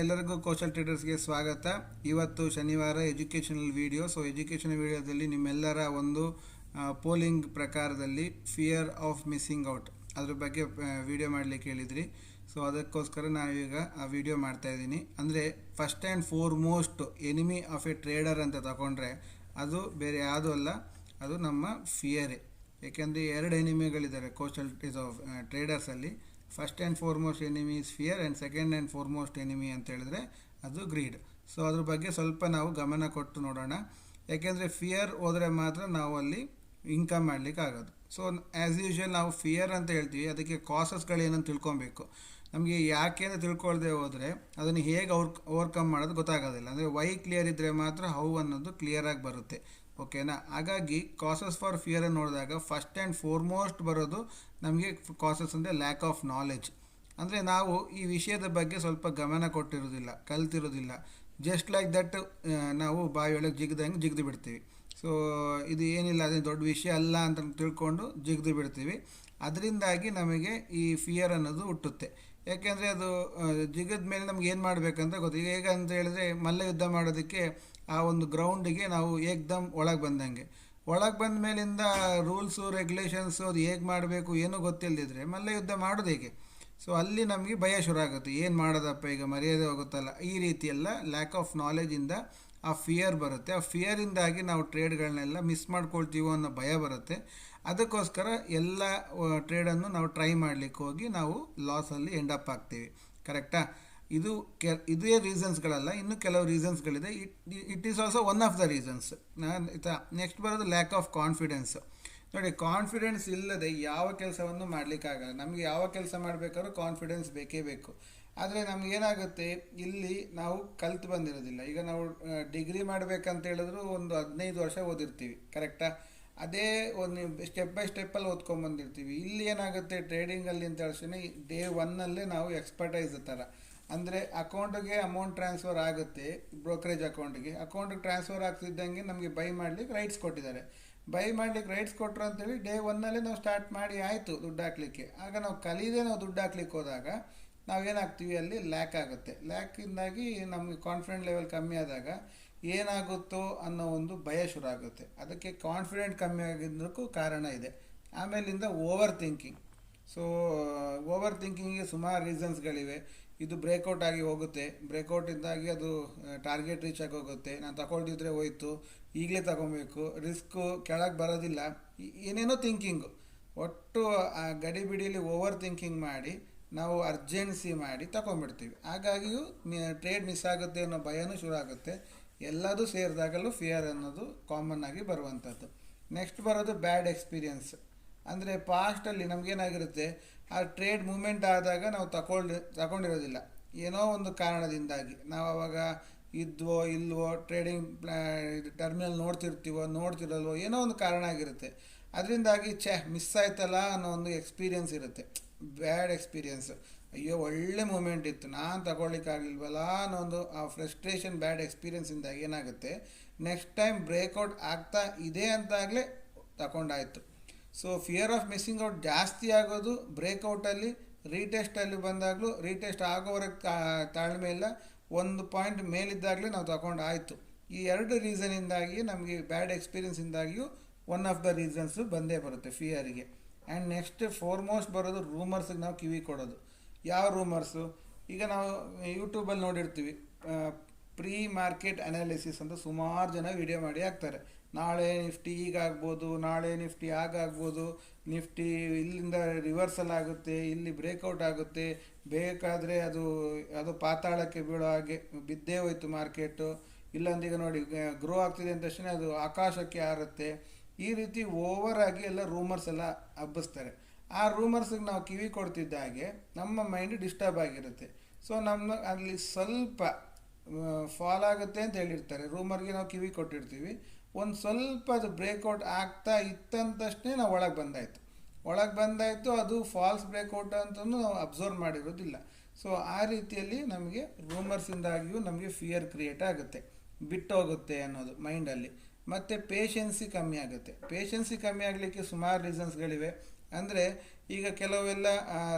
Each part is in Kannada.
ಎಲ್ಲರಿಗೂ ಕೌಶಲ್ ಟ್ರೇಡರ್ಸ್ಗೆ ಸ್ವಾಗತ. ಇವತ್ತು ಶನಿವಾರ ಎಜುಕೇಷನಲ್ ವಿಡಿಯೋ ಸೊ ಎಜುಕೇಷನಲ್ ವಿಡಿಯೋದಲ್ಲಿ ನಿಮ್ಮೆಲ್ಲರ ಒಂದು ಪೋಲಿಂಗ್ ಪ್ರಕಾರದಲ್ಲಿ ಫಿಯರ್ ಆಫ್ ಮಿಸ್ಸಿಂಗ್ ಔಟ್ ಅದ್ರ ಬಗ್ಗೆ ವಿಡಿಯೋ ಮಾಡಲಿಕ್ಕೆ ಹೇಳಿದ್ರಿ. ಸೊ ಅದಕ್ಕೋಸ್ಕರ ನಾವೀಗ ಆ ವಿಡಿಯೋ ಮಾಡ್ತಾ ಇದ್ದೀನಿ. ಅಂದರೆ first and foremost enemy of a trader ಅಂತ ತಗೊಂಡ್ರೆ ಅದು ಬೇರೆ ಯಾವುದೂ ಅಲ್ಲ, ಅದು ನಮ್ಮ ಫಿಯರೇ ಏಕೆಂದರೆ, ಎರಡು ಎನಿಮಿಗಳಿದ್ದಾರೆ ಕೋಸ್ಟಲ್ ಇದು ಟ್ರೇಡರ್ಸಲ್ಲಿ first and foremost enemy is fear and second and foremost enemy ಅಂತ ಹೇಳಿದ್ರೆ ಅದು ಗ್ರೀಡ್ ಸೊ ಅದ್ರ ಬಗ್ಗೆ ಸ್ವಲ್ಪ ನಾವು ಗಮನ ಕೊಟ್ಟು ನೋಡೋಣ. ಯಾಕೆಂದರೆ ಫಿಯರ್ ಹೋದರೆ ಮಾತ್ರ ನಾವು ಅಲ್ಲಿ ಇನ್ಕಮ್ ಮಾಡಲಿಕ್ಕೆ ಆಗೋದು. ಸೊ ಆ್ಯಸ್ ಯೂಶ್ವಲ್ ನಾವು ಫಿಯರ್ ಅಂತ ಹೇಳ್ತೀವಿ. ಅದಕ್ಕೆ ಕಾಸಸ್ಗಳೇನಂತ ತಿಳ್ಕೊಬೇಕು. ನಮಗೆ ಯಾಕೆ ಅಂತ ತಿಳ್ಕೊಳ್ದೆ ಹೋದರೆ ಅದನ್ನು ಹೇಗೆ ಅವ್ರ ಓವರ್ಕಮ್ ಮಾಡೋದು ಗೊತ್ತಾಗೋದಿಲ್ಲ. ಅಂದರೆ ವೈ ಕ್ಲಿಯರ್ ಇದ್ದರೆ ಮಾತ್ರ ಹೌ ಅನ್ನೋದು ಕ್ಲಿಯರಾಗಿ ಬರುತ್ತೆ. ಓಕೆನಾ ಹಾಗಾಗಿ ಕಾಸಸ್ ಫಾರ್ ಫಿಯರ್ ನೋಡಿದಾಗ ಫಸ್ಟ್ ಆ್ಯಂಡ್ ಫೋರ್ಮೋಸ್ಟ್ ಬರೋದು ನಮಗೆ ಕಾಸಸ್ ಅಂದರೆ ಲ್ಯಾಕ್ ಆಫ್ ನಾಲೆಜ್ ಅಂದರೆ ನಾವು ಈ ವಿಷಯದ ಬಗ್ಗೆ ಸ್ವಲ್ಪ ಗಮನ ಕೊಟ್ಟಿರೋದಿಲ್ಲ, ಕಲ್ತಿರೋದಿಲ್ಲ. ಜಸ್ಟ್ ಲೈಕ್ ದಟ್ ನಾವು ಬಾಯಿಯೊಳಗೆ ಜಿಗ್ದಂಗೆ ಜಿಗ್ದು ಬಿಡ್ತೀವಿ. ಸೊ ಇದು ಏನಿಲ್ಲ, ಅದೇ ದೊಡ್ಡ ವಿಷಯ ಅಲ್ಲ ಅಂತ ತಿಳ್ಕೊಂಡು ಜಿಗ್ದು ಬಿಡ್ತೀವಿ. ಅದರಿಂದಾಗಿ ನಮಗೆ ಈ ಫಿಯರ್ ಅನ್ನೋದು ಹುಟ್ಟುತ್ತೆ. ಯಾಕೆಂದರೆ ಅದು ಜಿಗದ ಮೇಲೆ ನಮ್ಗೆ ಏನು ಮಾಡಬೇಕಂತ ಗೊತ್ತು. ಈಗ ಹೇಗೆ ಅಂತ ಹೇಳಿದ್ರೆ ಮಲ್ಲ ಯುದ್ಧ ಮಾಡೋದಕ್ಕೆ ಆ ಒಂದು ಗ್ರೌಂಡಿಗೆ ನಾವು ಏಕ್ದಮ್ ಒಳಗೆ ಬಂದಂಗೆ. ಒಳಗೆ ಬಂದ ಮೇಲಿಂದ ರೂಲ್ಸು ರೆಗ್ಯುಲೇಷನ್ಸು ಅದು ಹೇಗೆ ಮಾಡಬೇಕು ಏನೂ ಗೊತ್ತಿಲ್ಲದಿದ್ರೆ ಮಲ್ಲ ಯುದ್ಧ ಮಾಡೋದು ಹೇಗೆ? ಸೊ ಅಲ್ಲಿ ನಮಗೆ ಭಯ ಶುರು ಆಗುತ್ತೆ. ಏನು ಮಾಡೋದಪ್ಪ ಈಗ ಮರ್ಯಾದೆ ಹೋಗುತ್ತಲ್ಲ? ಈ ರೀತಿಯೆಲ್ಲ ಲ್ಯಾಕ್ ಆಫ್ ನಾಲೆಜಿಂದ ಆ ಫಿಯರ್ ಬರುತ್ತೆ. ಆ ಫಿಯರಿಂದಾಗಿ ನಾವು ಟ್ರೇಡ್ಗಳನ್ನೆಲ್ಲ ಮಿಸ್ ಮಾಡ್ಕೊಳ್ತೀವೋ ಅನ್ನೋ ಭಯ ಬರುತ್ತೆ. ಅದಕ್ಕೋಸ್ಕರ ಎಲ್ಲ ಟ್ರೇಡನ್ನು ನಾವು ಟ್ರೈ ಮಾಡಲಿಕ್ಕೆ ಹೋಗಿ ನಾವು ಲಾಸಲ್ಲಿ ಎಂಡ್ ಅಪ್ ಆಗ್ತೀವಿ. ಕರೆಕ್ಟಾ ಇದು ಕೆ, ಇದೇ ರೀಸನ್ಸ್ಗಳಲ್ಲ ಇನ್ನೂ ಕೆಲವು ರೀಸನ್ಸ್ಗಳಿದೆ it it is also one of the reasons next ಬರೋದು ಲ್ಯಾಕ್ ಆಫ್ ಕಾನ್ಫಿಡೆನ್ಸ್ ನೋಡಿ ಕಾನ್ಫಿಡೆನ್ಸ್ ಇಲ್ಲದೆ ಯಾವ ಕೆಲಸವನ್ನು ಮಾಡಲಿಕ್ಕಾಗಲ್ಲ. ನಮಗೆ ಯಾವ ಕೆಲಸ ಮಾಡಬೇಕಾದ್ರೂ ಕಾನ್ಫಿಡೆನ್ಸ್ ಬೇಕೇ ಬೇಕು. ಆದರೆ ನಮಗೇನಾಗುತ್ತೆ, ಇಲ್ಲಿ ನಾವು ಕಲ್ತು ಬಂದಿರೋದಿಲ್ಲ. ಈಗ ನಾವು ಡಿಗ್ರಿ ಮಾಡಬೇಕಂತ ಹೇಳಿದ್ರು ಒಂದು ಹದಿನೈದು ವರ್ಷ ಓದಿರ್ತೀವಿ ಕರೆಕ್ಟಾ ಅದೇ ಒಂದು ಸ್ಟೆಪ್ ಬೈ ಸ್ಟೆಪ್ಪಲ್ಲಿ ಓದ್ಕೊಂಬಂದಿರ್ತೀವಿ ಇಲ್ಲಿ ಏನಾಗುತ್ತೆ ಟ್ರೇಡಿಂಗಲ್ಲಿ ಅಂತ ಹೇಳ್ತೀನಿ ಡೇ ಒನ್ನಲ್ಲೇ ನಾವು ಎಕ್ಸ್ಪರ್ಟೈಸ್ ಥರ ಅಂದರೆ ಅಕೌಂಟಿಗೆ ಅಮೌಂಟ್ ಟ್ರಾನ್ಸ್ಫರ್ ಆಗುತ್ತೆ ಬ್ರೋಕರೇಜ್ ಅಕೌಂಟಿಗೆ ಅಕೌಂಟಿಗೆ ಟ್ರಾನ್ಸ್ಫರ್ ಆಗ್ತಿದ್ದಂಗೆ ನಮಗೆ ಬೈ ಮಾಡಲಿಕ್ಕೆ ರೈಟ್ಸ್ ಕೊಟ್ಟಿದ್ದಾರೆ. ಬೈ ಮಾಡ್ಲಿಕ್ಕೆ ರೈಟ್ಸ್ ಕೊಟ್ಟರು ಅಂತೇಳಿ ಡೇ ಒನ್ನಲ್ಲೇ ನಾವು ಸ್ಟಾರ್ಟ್ ಮಾಡಿ ಆಯಿತು ದುಡ್ಡು ಹಾಕ್ಲಿಕ್ಕೆ. ಆಗ ನಾವು ಕಲಿಯದೆ ನಾವು ದುಡ್ಡು ಹಾಕ್ಲಿಕ್ಕೆ ಹೋದಾಗ ನಾವೇನಾಗ್ತೀವಿ ಅಲ್ಲಿ? ಲ್ಯಾಕ್ ಆಗುತ್ತೆ. ಲ್ಯಾಕಿಂದಾಗಿ ನಮಗೆ ಕಾನ್ಫಿಡೆಂಟ್ ಲೆವೆಲ್ ಕಮ್ಮಿ ಆದಾಗ ಏನಾಗುತ್ತೋ ಅನ್ನೋ ಒಂದು ಭಯ ಶುರು ಆಗುತ್ತೆ. ಅದಕ್ಕೆ ಕಾನ್ಫಿಡೆಂಟ್ ಕಮ್ಮಿ ಆಗಿದ್ದಕ್ಕೂ ಕಾರಣ ಇದೆ. ಆಮೇಲಿಂದ ಓವರ್ ಥಿಂಕಿಂಗ್ ಸೊ ಓವರ್ ಥಿಂಕಿಂಗಿಗೆ ಸುಮಾರು ರೀಸನ್ಸ್ಗಳಿವೆ ಇದು ಬ್ರೇಕೌಟ್ ಆಗಿ ಹೋಗುತ್ತೆ. ಬ್ರೇಕೌಟಿಂದಾಗಿ ಅದು ಟಾರ್ಗೆಟ್ ರೀಚ್ ಆಗಿ ಹೋಗುತ್ತೆ. ನಾನು ತಗೊಳ್ದಿದ್ರೆ ಹೋಯ್ತು. ಈಗಲೇ ತಗೊಬೇಕು. ರಿಸ್ಕು ಕೆಳಗೆ ಬರೋದಿಲ್ಲ. ಏನೇನೋ ಥಿಂಕಿಂಗು ಒಟ್ಟು, ಆ ಗಡಿಬಿಡಿಯಲ್ಲಿ ಓವರ್ ಥಿಂಕಿಂಗ್ ಮಾಡಿ ನಾವು ಅರ್ಜೆನ್ಸಿ ಮಾಡಿ ತಗೊಂಡ್ಬಿಡ್ತೀವಿ ಹಾಗಾಗಿಯೂ ಟ್ರೇಡ್ ಮಿಸ್ ಆಗುತ್ತೆ ಅನ್ನೋ ಭಯನೂ ಶುರು ಆಗುತ್ತೆ. ಎಲ್ಲದೂ ಸೇರಿದಾಗಲೂ ಫಿಯರ್ ಅನ್ನೋದು ಕಾಮನ್ ಆಗಿ ಬರುವಂಥದ್ದು. ನೆಕ್ಸ್ಟ್ ಬರೋದು ಬ್ಯಾಡ್ ಎಕ್ಸ್ಪೀರಿಯನ್ಸ್ ಅಂದರೆ ಪಾಸ್ಟಲ್ಲಿ ನಮಗೇನಾಗಿರುತ್ತೆ, ಆ ಟ್ರೇಡ್ ಮೂಮೆಂಟ್ ಆದಾಗ ನಾವು ತಗೊಂಡು ತಗೊಂಡಿರೋದಿಲ್ಲ ಏನೋ ಒಂದು ಕಾರಣದಿಂದಾಗಿ. ನಾವು ಅವಾಗ ಇದ್ವೋ, ಇಲ್ವೋ ಟ್ರೇಡಿಂಗ್ ಟರ್ಮಿನಲ್ ನೋಡ್ತಿರ್ತೀವೋ, ನೋಡ್ತಿರಲ್ವೋ, ಏನೋ ಒಂದು ಕಾರಣ ಆಗಿರುತ್ತೆ. ಅದರಿಂದಾಗಿ ಛೆ ಮಿಸ್ ಆಯ್ತಲ್ಲ ಅನ್ನೋ ಒಂದು ಎಕ್ಸ್ಪೀರಿಯನ್ಸ್ ಇರುತ್ತೆ. Bad experience. ಅಯ್ಯೋ, ಒಳ್ಳೆ ಮೂಮೆಂಟ್ ಇತ್ತು. ನಾನು ತಗೊಳ್ಳಿಕ್ಕಾಗಲಿಲ್ವಲ್ಲ ಅನ್ನೋ ಒಂದು ಆ ಫ್ರಸ್ಟ್ರೇಷನ್ ಬ್ಯಾಡ್ ಎಕ್ಸ್ಪೀರಿಯನ್ಸಿಂದಾಗಿ ಏನಾಗುತ್ತೆ? ನೆಕ್ಸ್ಟ್ ಟೈಮ್ ಬ್ರೇಕೌಟ್ ಆಗ್ತಾ ಇದೆ ಅಂತಾಗಲೇ ತಗೊಂಡಾಯಿತು so fear of missing out ಜಾಸ್ತಿ ಆಗೋದು ಬ್ರೇಕೌಟಲ್ಲಿ ರೀಟೆಸ್ಟಲ್ಲಿ ಬಂದಾಗಲೂ ರೀಟೆಸ್ಟ್ ಆಗೋವರೆಗೆ ತಾಳ್ಮೆ ಇಲ್ಲ. ಒಂದು ಪಾಯಿಂಟ್ ಮೇಲಿದ್ದಾಗಲೇ ನಾವು ತಗೊಂಡು ಆಯಿತು ಈ ಎರಡು ರೀಸನಿಂದಾಗಿ ನಮಗೆ ಬ್ಯಾಡ್ ಎಕ್ಸ್ಪೀರಿಯನ್ಸಿಂದಾಗಿಯೂ ಒನ್ ಆಫ್ ದ ರೀಸನ್ಸು ಬಂದೇ ಬರುತ್ತೆ ಫಿಯರಿಗೆ ಆ್ಯಂಡ್ ನೆಕ್ಸ್ಟ್ ಫೋರ್ಮೋಸ್ಟ್ ಬರೋದು ರೂಮರ್ಸಿಗೆ ನಾವು ಕಿವಿ ಕೊಡೋದು. ಯಾವ ರೂಮರ್ಸು ಈಗ ನಾವು ಯೂಟ್ಯೂಬಲ್ಲಿ ನೋಡಿರ್ತೀವಿ. ಪ್ರೀ ಮಾರ್ಕೆಟ್ ಅನಾಲಿಸಿಸ್ ಅಂತ ಸುಮಾರು ಜನ ವಿಡಿಯೋ ಮಾಡಿ ಹಾಕ್ತಾರೆ. ನಾಳೆ ನಿಫ್ಟಿ ಈಗಾಗ್ಬೋದು ನಾಳೆ ನಿಫ್ಟಿ ಆಗಾಗ್ಬೋದು ನಿಫ್ಟಿ ಇಲ್ಲಿಂದ ರಿವರ್ಸಲ್ ಆಗುತ್ತೆ, ಇಲ್ಲಿ ಬ್ರೇಕೌಟ್ ಆಗುತ್ತೆ. ಬೇಕಾದರೆ ಅದು ಅದು ಪಾತಾಳಕ್ಕೆ ಬೀಳೋ ಹಾಗೆ ಬಿದ್ದೇ ಹೋಯ್ತು ಮಾರ್ಕೆಟು ಇಲ್ಲಂದೀಗ ನೋಡಿ ಗ್ರೋ ಆಗ್ತಿದೆ ಅಂದ ತಕ್ಷಣ ಅದು ಆಕಾಶಕ್ಕೆ ಹಾರುತ್ತೆ. ಈ ರೀತಿ ಓವರ್ ಆಗಿ ಎಲ್ಲ ರೂಮರ್ಸ್ ಎಲ್ಲ ಹಬ್ಬಿಸ್ತಾರೆ. ಆ ರೂಮರ್ಸಿಗೆ ನಾವು ಕಿವಿ ಕೊಡ್ತಿದ್ದ ಹಾಗೆ ನಮ್ಮ ಮೈಂಡ್ ಡಿಸ್ಟರ್ಬ್ ಆಗಿರುತ್ತೆ. ಸೊ ನಮ್ಮ ಅಲ್ಲಿ ಸ್ವಲ್ಪ ಫಾಲ್ ಆಗುತ್ತೆ ಅಂತ ಹೇಳಿರ್ತಾರೆ. ರೂಮರ್ಗೆ ನಾವು ಕಿವಿ ಕೊಟ್ಟಿರ್ತೀವಿ. ಒಂದು ಸ್ವಲ್ಪ ಅದು ಬ್ರೇಕೌಟ್ ಆಗ್ತಾ ಇತ್ತಂತಷ್ಟೇ ನಾವು ಒಳಗೆ ಬಂದಾಯಿತು. ಒಳಗೆ ಬಂದಾಯಿತು, ಅದು ಫಾಲ್ಸ್ ಬ್ರೇಕೌಟ್ ಅಂತಲೂ ನಾವು ಅಬ್ಸರ್ವ್ ಮಾಡಿರೋದಿಲ್ಲ. ಸೊ ಆ ರೀತಿಯಲ್ಲಿ ನಮಗೆ ರೂಮರ್ಸಿಂದಾಗಿಯೂ ನಮಗೆ ಫಿಯರ್ ಕ್ರಿಯೇಟ್ ಆಗುತ್ತೆ. ಬಿಟ್ಟೋಗುತ್ತೆ ಅನ್ನೋದು ಮೈಂಡಲ್ಲಿ ಮತ್ತು ಪೇಷನ್ಸಿ ಕಮ್ಮಿ ಆಗುತ್ತೆ. ಪೇಷನ್ಸಿ ಕಮ್ಮಿ ಆಗಲಿಕ್ಕೆ ಸುಮಾರು ರೀಸನ್ಸ್ಗಳಿವೆ ಅಂದರೆ ಈಗ ಕೆಲವೆಲ್ಲ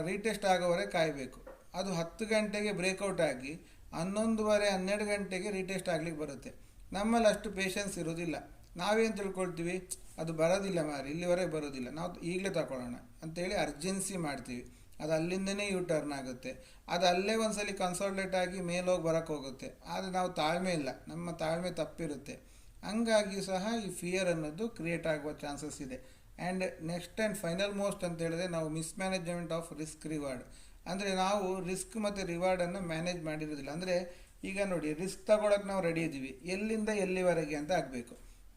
ರೀಟೆಸ್ಟ್ ಆಗೋವರೆ ಕಾಯಬೇಕು. ಅದು ಹತ್ತು ಗಂಟೆಗೆ ಬ್ರೇಕೌಟ್ ಆಗಿ ಹನ್ನೊಂದುವರೆ, ಹನ್ನೆರಡು ಗಂಟೆಗೆ ರೀಟೆಸ್ಟ್ ಆಗ್ಲಿಕ್ಕೆ ಬರುತ್ತೆ. ನಮ್ಮಲ್ಲಿ ಅಷ್ಟು ಪೇಷನ್ಸ್ ಇರೋದಿಲ್ಲ. ನಾವೇನು ತಿಳ್ಕೊಳ್ತೀವಿ? ಅದು ಬರೋದಿಲ್ಲ ಮಾರಿ ಇಲ್ಲಿವರೆಗೆ ಬರೋದಿಲ್ಲ. ನಾವು ಈಗಲೇ ತಗೊಳ್ಳೋಣ. ಅಂತೇಳಿ ಅರ್ಜೆನ್ಸಿ ಮಾಡ್ತೀವಿ. ಅದು ಅಲ್ಲಿಂದನೇ ಯೂ ಟರ್ನ್ ಆಗುತ್ತೆ. ಅದು ಅಲ್ಲೇ ಒಂದ್ಸಲಿ ಕನ್ಸಾಲ್ಟೇಟ್ ಆಗಿ ಮೇಲೋಗಿ ಬರೋಕ್ಕೆ ಹೋಗುತ್ತೆ. ಆದರೆ ನಾವು ತಾಳ್ಮೆ ಇಲ್ಲ. ನಮ್ಮ ತಾಳ್ಮೆ ತಪ್ಪಿರುತ್ತೆ. ಹಂಗಾಗಿ ಸಹ ಈ ಫಿಯರ್ ಅನ್ನೋದು ಕ್ರಿಯೇಟ್ ಆಗುವ ಚಾನ್ಸಸ್ ಇದೆ. And next and final most ಅಂತ ಹೇಳಿದ್ರೆ ನಾವು ಮಿಸ್ಮ್ಯಾನೇಜ್ಮೆಂಟ್ ಆಫ್ ರಿಸ್ಕ್ ರಿವಾರ್ಡ್ ಅಂದರೆ ನಾವು ರಿಸ್ಕ್ ಮತ್ತು ರಿವಾರ್ಡನ್ನು ಮ್ಯಾನೇಜ್ ಮಾಡಿರೋದಿಲ್ಲ ಅಂದರೆ ಈಗ ನೋಡಿ ರಿಸ್ಕ್ ತಗೊಳಕ್ಕೆ ನಾವು ರೆಡಿ ಇದ್ದೀವಿ. ಎಲ್ಲಿಂದ ಎಲ್ಲಿವರೆಗೆ ಅಂತ ಆಗಬೇಕು.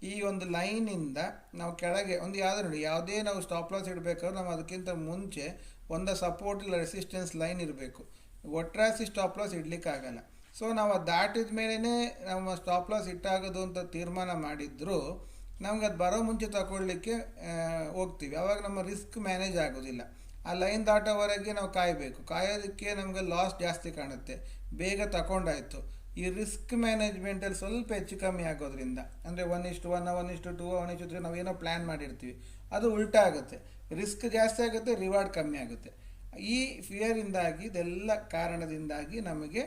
ಈ ಒಂದು ಲೈನಿಂದ ನಾವು ಕೆಳಗೆ ಒಂದು ಯಾವುದೇ ನೋಡಿ, ಯಾವುದೇ ನಾವು ಸ್ಟಾಪ್ ಲಾಸ್ ಇಡಬೇಕಾದ್ರೆ ನಾವು ಅದಕ್ಕಿಂತ ಮುಂಚೆ ಒಂದು ಸಪೋರ್ಟ್ ಇಲ್ಲ ರೆಸಿಸ್ಟೆನ್ಸ್ ಲೈನ್ ಇರಬೇಕು. ಒಟ್ರಾಸಿ ಸ್ಟಾಪ್ ಲಾಸ್ ಇಡಲಿಕ್ಕಾಗಲ್ಲ. ಸೊ ನಾವು ಅದು ದಾಟಿದ ಮೇಲೇ ನಮ್ಮ ಸ್ಟಾಪ್ ಲಾಸ್ ಇಟ್ಟಾಗೋದು ಅಂತ ತೀರ್ಮಾನ ಮಾಡಿದ್ರು, ನಮ್ಗೆ ಅದು ಬರೋ ಮುಂಚೆ ತಗೊಳ್ಳಿಕ್ಕೆ ಹೋಗ್ತೀವಿ. ಆವಾಗ ನಮ್ಮ ರಿಸ್ಕ್ ಮ್ಯಾನೇಜ್ ಆಗೋದಿಲ್ಲ. ಆ ಲೈನ್ ದಾಟೋವರೆಗೆ ನಾವು ಕಾಯಬೇಕು. ಕಾಯೋದಕ್ಕೆ ನಮಗೆ ಲಾಸ್ ಜಾಸ್ತಿ ಕಾಣುತ್ತೆ. ಬೇಗ ತಗೊಂಡಾಯ್ತು. ಈ ರಿಸ್ಕ್ ಮ್ಯಾನೇಜ್ಮೆಂಟಲ್ಲಿ ಸ್ವಲ್ಪ ಹೆಚ್ಚು ಕಮ್ಮಿ ಆಗೋದ್ರಿಂದ, ಅಂದರೆ ಒನ್ ಇಷ್ಟು ಒನ್ ಒನ್ ಇಷ್ಟು ಟೂ ಒನ್ ಇಷ್ಟು ತ್ರೀ ನಾವೇನೋ ಪ್ಲ್ಯಾನ್ ಮಾಡಿರ್ತೀವಿ, ಅದು ಉಲ್ಟಾ ಆಗುತ್ತೆ. ರಿಸ್ಕ್ ಜಾಸ್ತಿ ಆಗುತ್ತೆ ರಿವಾರ್ಡ್ ಕಮ್ಮಿ ಆಗುತ್ತೆ. ಈ ಫಿಯರಿಂದಾಗಿ ಇದೆಲ್ಲ ಕಾರಣದಿಂದಾಗಿ ನಮಗೆ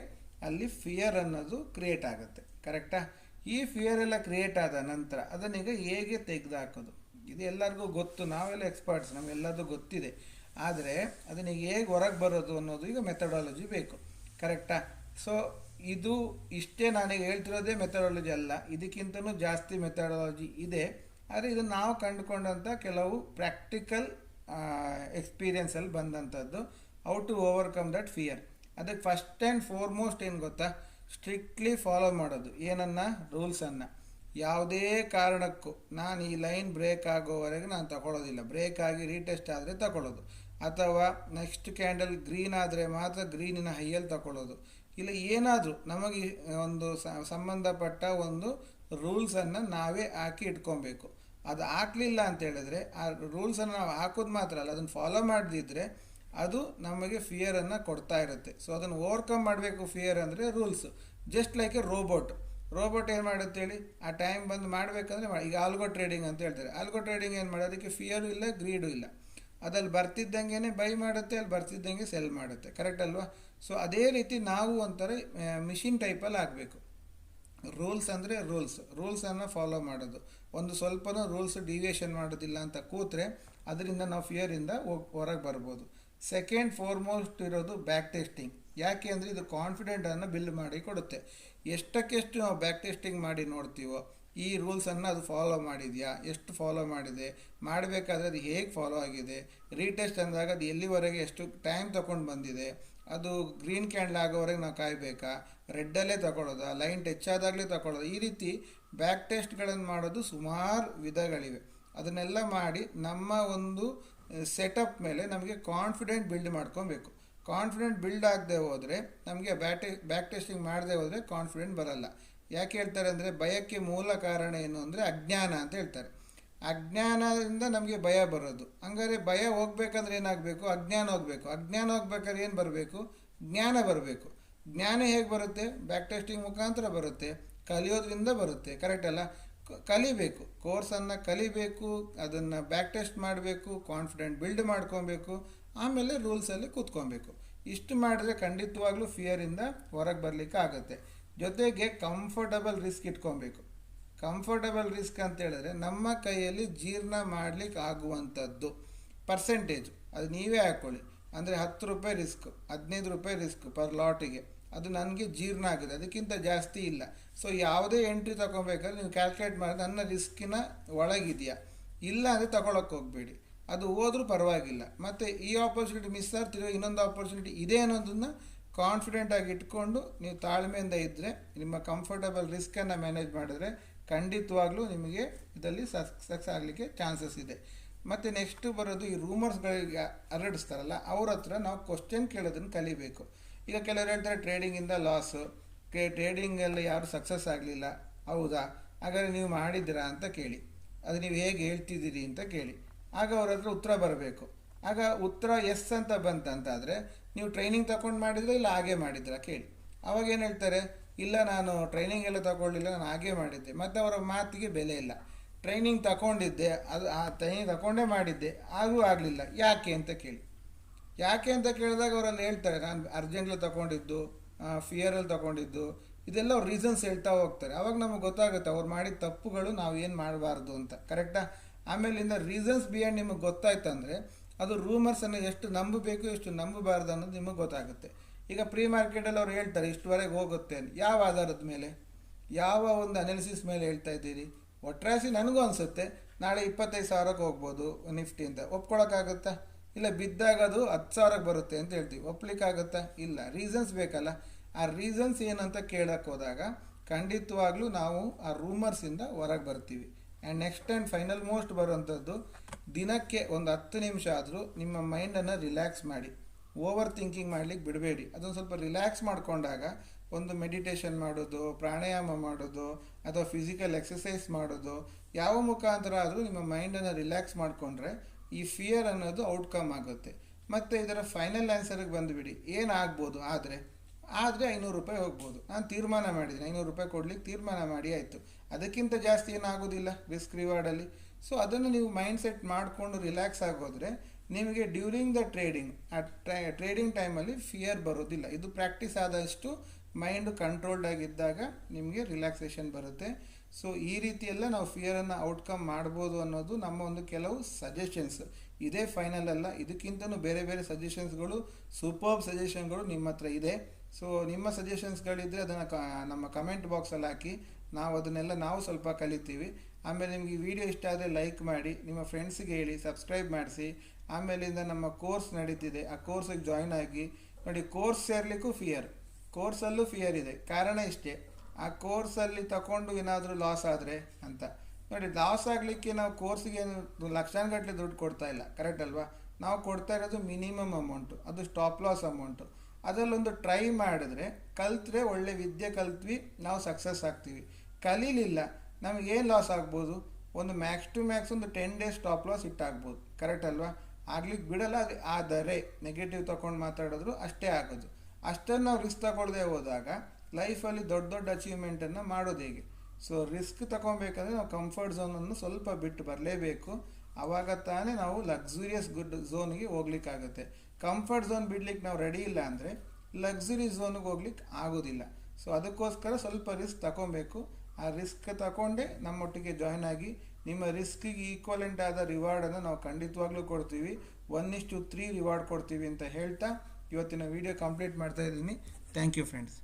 ಅಲ್ಲಿ ಫಿಯರ್ ಅನ್ನೋದು ಕ್ರಿಯೇಟ್ ಆಗುತ್ತೆ. ಕರೆಕ್ಟಾ ಈ ಫಿಯರ್ ಎಲ್ಲ ಕ್ರಿಯೇಟ್ ಆದ ನಂತರ ಅದನ್ನೀಗ ಹೇಗೆ ತೆಗೆದುಹಾಕೋದು ಇದು ಎಲ್ಲರಿಗೂ ಗೊತ್ತು, ನಾವೆಲ್ಲ ಎಕ್ಸ್ಪರ್ಟ್ಸ್ ನಮಗೆಲ್ಲದೂ ಗೊತ್ತಿದೆ. ಆದರೆ ಅದನ್ನೀಗ ಹೇಗೆ ಹೊರಗೆ ಬರೋದು ಅನ್ನೋದು ಈಗ ಮೆಥಡಾಲಜಿ ಬೇಕು. ಕರೆಕ್ಟಾ ಸೊ ಇದು ಇಷ್ಟೇ ನನಗೆ ಹೇಳ್ತಿರೋದೇ ಮೆಥಡಾಲಜಿ ಅಲ್ಲ. ಇದಕ್ಕಿಂತನೂ ಜಾಸ್ತಿ ಮೆಥಡಾಲಜಿ ಇದೆ. ಆದರೆ ಇದು ನಾವು ಕಂಡುಕೊಂಡಂಥ ಕೆಲವು ಪ್ರಾಕ್ಟಿಕಲ್ ಎಕ್ಸ್ಪೀರಿಯೆನ್ಸಲ್ಲಿ ಬಂದಂಥದ್ದು how to overcome that fear ಅದಕ್ಕೆ ಫಸ್ಟ್ ಆ್ಯಂಡ್ ಫೋರ್ಮೋಸ್ಟ್ ಏನು ಗೊತ್ತಾ? ಸ್ಟ್ರಿಕ್ಟ್ಲಿ ಫಾಲೋ ಮಾಡೋದು. ಏನನ್ನ? ರೂಲ್ಸನ್ನು ಯಾವುದೇ ಕಾರಣಕ್ಕೂ ನಾನು ಈ ಲೈನ್ ಬ್ರೇಕ್ ಆಗೋವರೆಗೆ ನಾನು ತಗೊಳ್ಳೋದಿಲ್ಲ ಬ್ರೇಕ್ ಆಗಿ ರೀಟೆಸ್ಟ್ ಆದರೆ ತಗೊಳ್ಳೋದು ಅಥವಾ ನೆಕ್ಸ್ಟ್ ಕ್ಯಾಂಡಲ್ ಗ್ರೀನ್ ಆದರೆ ಮಾತ್ರ ಗ್ರೀನಿನ ಹೈಯಲ್ಲಿ ತಗೊಳ್ಳೋದು ಇಲ್ಲ, ಏನಾದರೂ ನಮಗೆ ಒಂದು ಸಂಬಂಧಪಟ್ಟ ಒಂದು ರೂಲ್ಸನ್ನು ನಾವೇ ಹಾಕಿ ಇಟ್ಕೊಬೇಕು. ಅದು ಹಾಕಲಿಲ್ಲ ಅಂತ ಹೇಳಿದ್ರೆ, ಆ ರೂಲ್ಸನ್ನು ನಾವು ಹಾಕೋದು ಮಾತ್ರ ಅಲ್ಲ, ಅದನ್ನು ಫಾಲೋ ಮಾಡದಿದ್ದರೆ ಅದು ನಮಗೆ ಫಿಯರನ್ನು ಕೊಡ್ತಾ ಇರುತ್ತೆ. ಸೊ ಅದನ್ನು ಓವರ್ಕಮ್ ಮಾಡಬೇಕು ಫಿಯರ್ ಅಂದರೆ rules just like a robot robot ಏನು ಮಾಡುತ್ತೆ ಹೇಳಿ, ಆ ಟೈಮ್ ಬಂದು ಮಾಡಬೇಕಂದ್ರೆ ಈಗ ಆಲ್ಗೋ ಟ್ರೇಡಿಂಗ್ ಅಂತ ಹೇಳ್ತಾರೆ. ಆಲ್ಗೋ ಟ್ರೇಡಿಂಗ್ ಏನು ಮಾಡೋದು? ಅದಕ್ಕೆ ಫಿಯರು ಇಲ್ಲ ಗ್ರೀಡು ಇಲ್ಲ. ಅದಲ್ಲಿ ಬರ್ತಿದ್ದಂಗೆ ಬೈ ಮಾಡುತ್ತೆ ಅಲ್ಲಿ ಬರ್ತಿದ್ದಂಗೆ ಸೆಲ್ ಮಾಡುತ್ತೆ. ಕರೆಕ್ಟ್ ಅಲ್ವಾ? ಸೊ ಅದೇ ರೀತಿ ನಾವು ಒಂಥರ ಮಿಷಿನ್ ಟೈಪಲ್ಲಿ ಆಗಬೇಕು. ರೂಲ್ಸ್ ಅಂದರೆ ರೂಲ್ಸ್ ರೂಲ್ಸನ್ನು ಫಾಲೋ ಮಾಡೋದು. ಒಂದು ಸ್ವಲ್ಪನೂ ರೂಲ್ಸ್ ಡಿವಿಯೇಷನ್ ಮಾಡೋದಿಲ್ಲ ಅಂತ ಕೂತ್ರೆ ಅದರಿಂದ ನಾವು ಫಿಯರಿಂದ ಹೊರಗೆ ಬರ್ಬೋದು. ಸೆಕೆಂಡ್ ಫೋರ್ಮೋಸ್ಟ್ ಇರೋದು ಬ್ಯಾಕ್ ಟೆಸ್ಟಿಂಗ್ ಯಾಕೆ ಅಂದರೆ ಇದು ಕಾನ್ಫಿಡೆಂಟನ್ನು ಬಿಲ್ಡ್ ಮಾಡಿ ಕೊಡುತ್ತೆ. ಎಷ್ಟಕ್ಕೆಷ್ಟು ನಾವು ಬ್ಯಾಕ್ ಟೆಸ್ಟಿಂಗ್ ಮಾಡಿ ನೋಡ್ತೀವೋ ಈ ರೂಲ್ಸನ್ನು ಅದು ಫಾಲೋ ಮಾಡಿದೆಯಾ? ಎಷ್ಟು ಫಾಲೋ ಮಾಡಿದೆ? ಮಾಡಬೇಕಾದ್ರೆ ಅದು ಹೇಗೆ ಫಾಲೋ ಆಗಿದೆ? ರೀಟೆಸ್ಟ್ ಅಂದಾಗ ಅದು ಎಲ್ಲಿವರೆಗೆ ಎಷ್ಟು ಟೈಮ್ ತೊಗೊಂಡು ಬಂದಿದೆ? ಅದು ಗ್ರೀನ್ ಕ್ಯಾಂಡಲ್ ಆಗೋವರೆಗೆ ನಾವು ಕಾಯಬೇಕಾ? ರೆಡ್ಡಲ್ಲೇ ತಗೊಳ್ಳೋದಾ ಲೈನ್ ಟಚ್ ಆದಾಗಲೇ ತಗೊಳ್ಳೋದು ಈ ರೀತಿ ಬ್ಯಾಕ್ ಟೆಸ್ಟ್ಗಳನ್ನು ಮಾಡೋದು ಸುಮಾರು ವಿಧಗಳಿವೆ. ಅದನ್ನೆಲ್ಲ ಮಾಡಿ ನಮ್ಮ ಒಂದು ಸೆಟಪ್ ಮೇಲೆ ನಮಗೆ ಕಾನ್ಫಿಡೆಂಟ್ ಬಿಲ್ಡ್ ಮಾಡ್ಕೊಬೇಕು. ಕಾನ್ಫಿಡೆಂಟ್ ಬಿಲ್ಡ್ ಆಗದೆ ಹೋದರೆ, ನಮಗೆ ಬ್ಯಾಟೆ ಬ್ಯಾಕ್ ಟೆಸ್ಟಿಂಗ್ ಮಾಡದೆ ಹೋದರೆ ಕಾನ್ಫಿಡೆಂಟ್ ಬರಲ್ಲ. ಯಾಕೆ ಹೇಳ್ತಾರೆ ಅಂದರೆ ಭಯಕ್ಕೆ ಮೂಲ ಕಾರಣ ಏನು ಅಂದರೆ ಅಜ್ಞಾನ ಅಂತ ಹೇಳ್ತಾರೆ. ಅಜ್ಞಾನದಿಂದ ನಮಗೆ ಭಯ ಬರೋದು. ಹಂಗಾರೆ ಭಯ ಹೋಗ್ಬೇಕಂದ್ರೆ ಏನಾಗಬೇಕು? ಅಜ್ಞಾನ ಹೋಗಬೇಕು. ಅಜ್ಞಾನ ಹೋಗ್ಬೇಕಾದ್ರೆ ಏನು ಬರಬೇಕು? ಜ್ಞಾನ ಬರಬೇಕು. ಜ್ಞಾನ ಹೇಗೆ ಬರುತ್ತೆ? ಬ್ಯಾಕ್ ಟೆಸ್ಟಿಂಗ್ ಮುಖಾಂತರ ಬರುತ್ತೆ. ಕಲಿಯೋದ್ರಿಂದ ಬರುತ್ತೆ. ಕರೆಕ್ಟ್ ಅಲ್ಲ? ಕಲಿಬೇಕು. ಕೋರ್ಸನ್ನು ಕಲಿಬೇಕು, ಅದನ್ನು ಬ್ಯಾಕ್ ಟೆಸ್ಟ್ ಮಾಡಬೇಕು ಕಾನ್ಫಿಡೆಂಟ್ ಬಿಲ್ಡ್ ಮಾಡ್ಕೊಬೇಕು, ಆಮೇಲೆ ರೂಲ್ಸಲ್ಲಿ ಕೂತ್ಕೊಬೇಕು. ಇಷ್ಟು ಮಾಡಿದ್ರೆ ಖಂಡಿತವಾಗ್ಲೂ ಫಿಯರಿಂದ ಹೊರಗೆ ಬರಲಿಕ್ಕೆ ಆಗುತ್ತೆ. ಜೊತೆಗೆ ಕಂಫರ್ಟಬಲ್ ರಿಸ್ಕ್ ಇಟ್ಕೊಬೇಕು. ಕಂಫರ್ಟಬಲ್ ರಿಸ್ಕ್ ಅಂತ ಹೇಳಿದ್ರೆ ನಮ್ಮ ಕೈಯಲ್ಲಿ ಜೀರ್ಣ ಮಾಡಲಿಕ್ಕೆ ಆಗುವಂಥದ್ದು. ಪರ್ಸೆಂಟೇಜ್ ಅದು ನೀವೇ ಹಾಕ್ಕೊಳ್ಳಿ ಅಂದರೆ ಹತ್ತು ರೂಪಾಯಿ ರಿಸ್ಕ್ ಹದಿನೈದು ರೂಪಾಯಿ ರಿಸ್ಕ್ ಪರ್ ಲಾಟಿಗೆ ಅದು ನನಗೆ ಜೀರ್ಣ ಆಗಿದೆ. ಅದಕ್ಕಿಂತ ಜಾಸ್ತಿ ಇಲ್ಲ. ಸೊ ಯಾವುದೇ ಎಂಟ್ರಿ ತೊಗೊಬೇಕಾದ್ರೆ ನೀವು ಕ್ಯಾಲ್ಕುಲೇಟ್ ಮಾಡಿ, ನನ್ನ ರಿಸ್ಕಿನ ಒಳಗಿದೆಯಾ? ಇಲ್ಲ ಅಂದರೆ ತಗೊಳಕ್ಕೆ ಹೋಗಬೇಡಿ. ಅದು ಹೋದರೂ ಪರವಾಗಿಲ್ಲ. ಮತ್ತು ಈ ಆಪರ್ಚುನಿಟಿ ಮಿಸ್ ಆಗ್ತಿರೋ ಇನ್ನೊಂದು ಆಪರ್ಚುನಿಟಿ ಇದೆ ಅನ್ನೋದನ್ನು ಕಾನ್ಫಿಡೆಂಟ್ ಆಗಿ ಇಟ್ಕೊಂಡು ನೀವು ತಾಳ್ಮೆಯಿಂದ ಇದ್ದರೆ ನಿಮ್ಮ ಕಂಫರ್ಟಬಲ್ ರಿಸ್ಕನ್ನು ಮ್ಯಾನೇಜ್ ಮಾಡಿದ್ರೆ ಖಂಡಿತವಾಗ್ಲೂ ನಿಮಗೆ ಇದರಲ್ಲಿ ಸಕ್ಸಸ್ ಆಗಲಿಕ್ಕೆ ಚಾನ್ಸಸ್ ಇದೆ. ಮತ್ತು ನೆಕ್ಸ್ಟು ಬರೋದು ಈ ರೂಮರ್ಸ್ಗಳಿಗೆ ಹರಡಿಸ್ತಾರಲ್ಲ, ಅವ್ರ ಹತ್ರ ನಾವು ಕ್ವಶನ್ ಕೇಳೋದನ್ನು ಕಲಿಬೇಕು. ಈಗ ಕೆಲವರು ಹೇಳ್ತಾರೆ ಟ್ರೇಡಿಂಗಿಂದ ಲಾಸು ಟ್ರೇಡಿಂಗಲ್ಲಿ ಯಾರು ಸಕ್ಸಸ್ ಆಗಲಿಲ್ಲ, ಹೌದಾ? ಹಾಗಾದರೆ ನೀವು ಮಾಡಿದ್ದೀರಾ ಅಂತ ಕೇಳಿ. ಅದು ನೀವು ಹೇಗೆ ಹೇಳ್ತಿದ್ದೀರಿ ಅಂತ ಕೇಳಿ. ಆಗ ಅವ್ರ ಹತ್ರ ಉತ್ತರ ಬರಬೇಕು. ಆಗ ಉತ್ತರ ಎಸ್ ಅಂತ ಬಂತಂತಾದರೆ ನೀವು ಟ್ರೈನಿಂಗ್ ತಗೊಂಡು ಮಾಡಿದ್ರೆ ಇಲ್ಲ ಹಾಗೆ ಮಾಡಿದ್ರಾ ಕೇಳಿ. ಅವಾಗ ಏನು ಹೇಳ್ತಾರೆ? ಇಲ್ಲ, ನಾನು ಟ್ರೈನಿಂಗ್ ಎಲ್ಲ ತಗೊಳ್ಳಿಲ್ಲ, ನಾನು ಹಾಗೆ ಮಾಡಿದ್ದೆ. ಮತ್ತು ಅವರ ಮಾತಿಗೆ ಬೆಲೆ ಇಲ್ಲ. ಟ್ರೈನಿಂಗ್ ತಗೊಂಡಿದ್ದೆ ಅದು ಆ ಟ್ರೈನಿಂಗ್ ತಗೊಂಡೇ ಮಾಡಿದ್ದೆ, ಆಗೂ ಆಗಲಿಲ್ಲ. ಯಾಕೆ ಅಂತ ಕೇಳಿ. ಯಾಕೆ ಅಂತ ಕೇಳಿದಾಗ ಅವರಲ್ಲಿ ಹೇಳ್ತಾರೆ, ನಾನು ಅರ್ಜೆಂಟ್ಲಿ ತಗೊಂಡಿದ್ದು ಫಿಯರಲ್ಲಿ ತಗೊಂಡಿದ್ದು, ಇದೆಲ್ಲ ಅವ್ರು ರೀಸನ್ಸ್ ಹೇಳ್ತಾ ಹೋಗ್ತಾರೆ. ಅವಾಗ ನಮಗೆ ಗೊತ್ತಾಗುತ್ತೆ, ಅವ್ರು ಮಾಡಿದ ತಪ್ಪುಗಳು ನಾವು ಏನು ಮಾಡಬಾರ್ದು ಅಂತ. ಕರೆಕ್ಟಾ ಆಮೇಲಿಂದ ರೀಸನ್ಸ್ ಬಿಯಾಂಡ್ ನಿಮಗೆ ಗೊತ್ತಾಯ್ತಂದರೆ ಅದು ರೂಮರ್ಸನ್ನು ಎಷ್ಟು ನಂಬಬೇಕು, ಎಷ್ಟು ನಂಬಬಾರ್ದು ಅನ್ನೋದು ನಿಮಗೆ ಗೊತ್ತಾಗುತ್ತೆ. ಈಗ ಪ್ರೀ ಮಾರ್ಕೆಟಲ್ಲಿ ಅವ್ರು ಹೇಳ್ತಾರೆ, ಇಷ್ಟುವರೆಗೆ ಹೋಗುತ್ತೆ ಯಾವ ಆಧಾರದ ಮೇಲೆ? ಯಾವ ಒಂದು ಅನಾಲಿಸಿಸ್ ಮೇಲೆ ಹೇಳ್ತಾ ಇದ್ದೀರಿ? ಒಟ್ರಾಸಿ ನನಗೂ ಅನಿಸುತ್ತೆ, ನಾಳೆ ಇಪ್ಪತ್ತೈದು ಸಾವಿರಕ್ಕೆ ಹೋಗ್ಬೋದು ನಿಫ್ಟಿ ಅಂತ. ಒಪ್ಕೊಳಕ್ಕಾಗುತ್ತಾ? ಇಲ್ಲ, ಬಿದ್ದಾಗ ಅದು ಹತ್ತು ಸಾವಿರಕ್ಕೆ ಬರುತ್ತೆ ಅಂತ ಹೇಳ್ತೀವಿ. ಒಪ್ಲಿಕ್ಕಾಗುತ್ತಾ? ಇಲ್ಲ ರೀಸನ್ಸ್ ಬೇಕಲ್ಲ. ಆ ರೀಸನ್ಸ್ ಏನಂತ ಕೇಳಕ್ಕೆ ಹೋದಾಗ ಖಂಡಿತವಾಗ್ಲೂ ನಾವು ಆ ರೂಮರ್ಸಿಂದ ಹೊರಗೆ ಬರ್ತೀವಿ. And next and final most ಬರುವಂಥದ್ದು ದಿನಕ್ಕೆ ಒಂದು ಹತ್ತು ನಿಮಿಷ ಆದರೂ ನಿಮ್ಮ ಮೈಂಡನ್ನು ರಿಲ್ಯಾಕ್ಸ್ ಮಾಡಿ. ಓವರ್ ಥಿಂಕಿಂಗ್ ಮಾಡಲಿಕ್ಕೆ ಬಿಡಬೇಡಿ. ಅದೊಂದು ಸ್ವಲ್ಪ ರಿಲ್ಯಾಕ್ಸ್ ಮಾಡಿಕೊಂಡಾಗ ಒಂದು ಮೆಡಿಟೇಷನ್ ಮಾಡೋದು, ಪ್ರಾಣಾಯಾಮ ಮಾಡೋದು, ಅಥವಾ ಫಿಸಿಕಲ್ ಎಕ್ಸಸೈಸ್ ಮಾಡೋದು, ಯಾವ ಮುಖಾಂತರ ಆದರೂ ನಿಮ್ಮ ಮೈಂಡನ್ನು ರಿಲ್ಯಾಕ್ಸ್ ಮಾಡಿಕೊಂಡ್ರೆ ಈ ಫಿಯರ್ ಅನ್ನೋದು ಔಟ್ಕಮ್ ಆಗುತ್ತೆ. ಮತ್ತು ಇದರ ಫೈನಲ್ ಆನ್ಸರ್ಗೆ ಬಂದುಬಿಡಿ. ಏನಾಗ್ಬೋದು ಆದರೆ? ಆದರೆ ಐನೂರು ರೂಪಾಯಿ ಹೋಗ್ಬೋದು. ನಾನು ತೀರ್ಮಾನ ಮಾಡಿದ್ದೀನಿ. ಐನೂರು ರೂಪಾಯಿ ಕೊಡ್ಲಿಕ್ಕೆ ತೀರ್ಮಾನ ಮಾಡಿ ಆಯಿತು. ಅದಕ್ಕಿಂತ ಜಾಸ್ತಿ ಏನಾಗೋದಿಲ್ಲ ರಿಸ್ಕ್ ರಿವಾರ್ಡಲ್ಲಿ ಸೊ ಅದನ್ನು ನೀವು ಮೈಂಡ್ ಸೆಟ್ ಮಾಡಿಕೊಂಡು ರಿಲ್ಯಾಕ್ಸ್ ಆಗೋದ್ರೆ ನಿಮಗೆ ಡ್ಯೂರಿಂಗ್ ದ ಟ್ರೇಡಿಂಗ್ ಆ ಟ್ರೇಡಿಂಗ್ ಟೈಮಲ್ಲಿ ಫಿಯರ್ ಬರೋದಿಲ್ಲ. ಇದು ಪ್ರಾಕ್ಟೀಸ್ ಆದಷ್ಟು ಮೈಂಡ್ ಕಂಟ್ರೋಲ್ಡ್ ಆಗಿದ್ದಾಗ ನಿಮಗೆ ರಿಲ್ಯಾಕ್ಸೇಷನ್ ಬರುತ್ತೆ. ಸೊ ಈ ರೀತಿಯೆಲ್ಲ ನಾವು ಫಿಯರನ್ನು ಔಟ್ಕಮ್ ಮಾಡ್ಬೋದು ಅನ್ನೋದು ನಮ್ಮ ಒಂದು ಕೆಲವು ಸಜೆಷನ್ಸ್ ಇದೇ ಫೈನಲ್ ಅಲ್ಲ. ಇದಕ್ಕಿಂತಲೂ ಬೇರೆ ಬೇರೆ ಸಜೆಷನ್ಸ್ಗಳು ಸೂಪರ್ಬ್ ಸಜೆಷನ್ಗಳು ನಿಮ್ಮ ಹತ್ರ ಇದೆ. ಸೊ ನಿಮ್ಮ ಸಜೆಷನ್ಸ್ಗಳಿದ್ದರೆ ಅದನ್ನು ಕ, ನಮ್ಮ ಕಮೆಂಟ್ ಬಾಕ್ಸಲ್ಲಿ ಹಾಕಿ. ನಾವು ಅದನ್ನೆಲ್ಲ ನಾವು ಸ್ವಲ್ಪ ಕಲಿತೀವಿ. ಆಮೇಲೆ ನಿಮಗೆ ವಿಡಿಯೋ ಇಷ್ಟ ಆದರೆ ಲೈಕ್ ಮಾಡಿ, ನಿಮ್ಮ ಫ್ರೆಂಡ್ಸಿಗೆ ಹೇಳಿ ಸಬ್ಸ್ಕ್ರೈಬ್ ಮಾಡಿಸಿ. ಆಮೇಲಿಂದ ನಮ್ಮ ಕೋರ್ಸ್ ನಡೀತಿದೆ. ಆ ಕೋರ್ಸಿಗೆ ಜಾಯ್ನ್ ಆಗಿ. ನೋಡಿ ಕೋರ್ಸ್ ಸೇರಲಿಕ್ಕೂ ಫಿಯರ್ ಕೋರ್ಸಲ್ಲೂ ಫಿಯರ್ ಇದೆ. ಕಾರಣ ಇಷ್ಟೇ. ಆ ಕೋರ್ಸಲ್ಲಿ ತಗೊಂಡು ಏನಾದರೂ ಲಾಸ್ ಆದರೆ ಅಂತ. ನೋಡಿ ಲಾಸ್ ಆಗಲಿಕ್ಕೆ ನಾವು ಕೋರ್ಸಿಗೆ ಲಕ್ಷಾನುಗಟ್ಟಲೆ ದುಡ್ಡು ಕೊಡ್ತಾ ಇಲ್ಲ. ಕರೆಕ್ಟ್ ಅಲ್ವಾ? ನಾವು ಕೊಡ್ತಾ ಇರೋದು ಮಿನಿಮಮ್ ಅಮೌಂಟು ಅದು ಸ್ಟಾಪ್ ಲಾಸ್ ಅಮೌಂಟು ಅದರಲ್ಲೊಂದು ಟ್ರೈ ಮಾಡಿದ್ರೆ ಕಲ್ತ್ರೆ ಒಳ್ಳೆ ವಿದ್ಯೆ ಕಲ್ತ್ವಿ, ನಾವು ಸಕ್ಸಸ್ ಆಗ್ತೀವಿ. ಕಲೀಲಿಲ್ಲ ಏನು ಲಾಸ್ ಆಗ್ಬೋದು? ಒಂದು ಮ್ಯಾಕ್ಸ್ ಟು ಮ್ಯಾಕ್ಸ್ ಒಂದು ಟೆನ್ ಡೇಸ್ ಸ್ಟಾಪ್ ಲಾಸ್ ಇಟ್ಟಾಗ್ಬೋದು. ಕರೆಕ್ಟ್ ಅಲ್ವಾ? ಆಗ್ಲಿಕ್ಕೆ ಬಿಡಲ್ಲ, ಅದು ಆದರೆ ನೆಗೆಟಿವ್ ತೊಗೊಂಡು ಮಾತಾಡಿದ್ರು ಅಷ್ಟೇ ಆಗೋದು. ಅಷ್ಟನ್ನು ನಾವು ರಿಸ್ಕ್ ತಗೊಳ್ಳದೆ ಹೋದಾಗ ಲೈಫಲ್ಲಿ ದೊಡ್ಡ ದೊಡ್ಡ ಅಚೀವ್ಮೆಂಟನ್ನು ಮಾಡೋದು ಹೇಗೆ? ಸೊ ರಿಸ್ಕ್ ತಗೊಬೇಕಂದ್ರೆ ನಾವು ಕಂಫರ್ಟ್ ಝೋನನ್ನು ಸ್ವಲ್ಪ ಬಿಟ್ಟು ಬರಲೇಬೇಕು. ಆವಾಗ ತಾನೇ ನಾವು ಲಕ್ಸುರಿಯಸ್ ಗುಡ್ ಝೋನಿಗೆ ಹೋಗ್ಲಿಕ್ಕಾಗುತ್ತೆ. ಕಂಫರ್ಟ್ ಝೋನ್ ಬಿಡ್ಲಿಕ್ಕೆ ನಾವು ರೆಡಿ ಇಲ್ಲ ಅಂದರೆ ಲಕ್ಸುರಿ ಝೋನ್ಗೆ ಹೋಗ್ಲಿಕ್ಕೆ ಆಗೋದಿಲ್ಲ. ಸೊ ಅದಕ್ಕೋಸ್ಕರ ಸ್ವಲ್ಪ ರಿಸ್ಕ್ ತಗೊಬೇಕು ಆ ರಿಸ್ಕ್ ತಗೊಂಡೇ ನಮ್ಮೊಟ್ಟಿಗೆ ಜಾಯ್ನ್ ಆಗಿ ನಿಮ್ಮ ರಿಸ್ಕಿಗೆ ಈಕ್ವಲೆಂಟ್ ಆದ ರಿವಾರ್ಡನ್ನು ನಾವು ಖಂಡಿತವಾಗ್ಲೂ ಕೊಡ್ತೀವಿ. ಒನ್ ಇಷ್ಟು ತ್ರೀ ರಿವಾರ್ಡ್ ಕೊಡ್ತೀವಿ ಅಂತ ಹೇಳ್ತಾ ಇವತ್ತಿನ ವಿಡಿಯೋ ಕಂಪ್ಲೀಟ್ ಮಾಡ್ತಾ ಇದ್ದೀನಿ. Thank you friends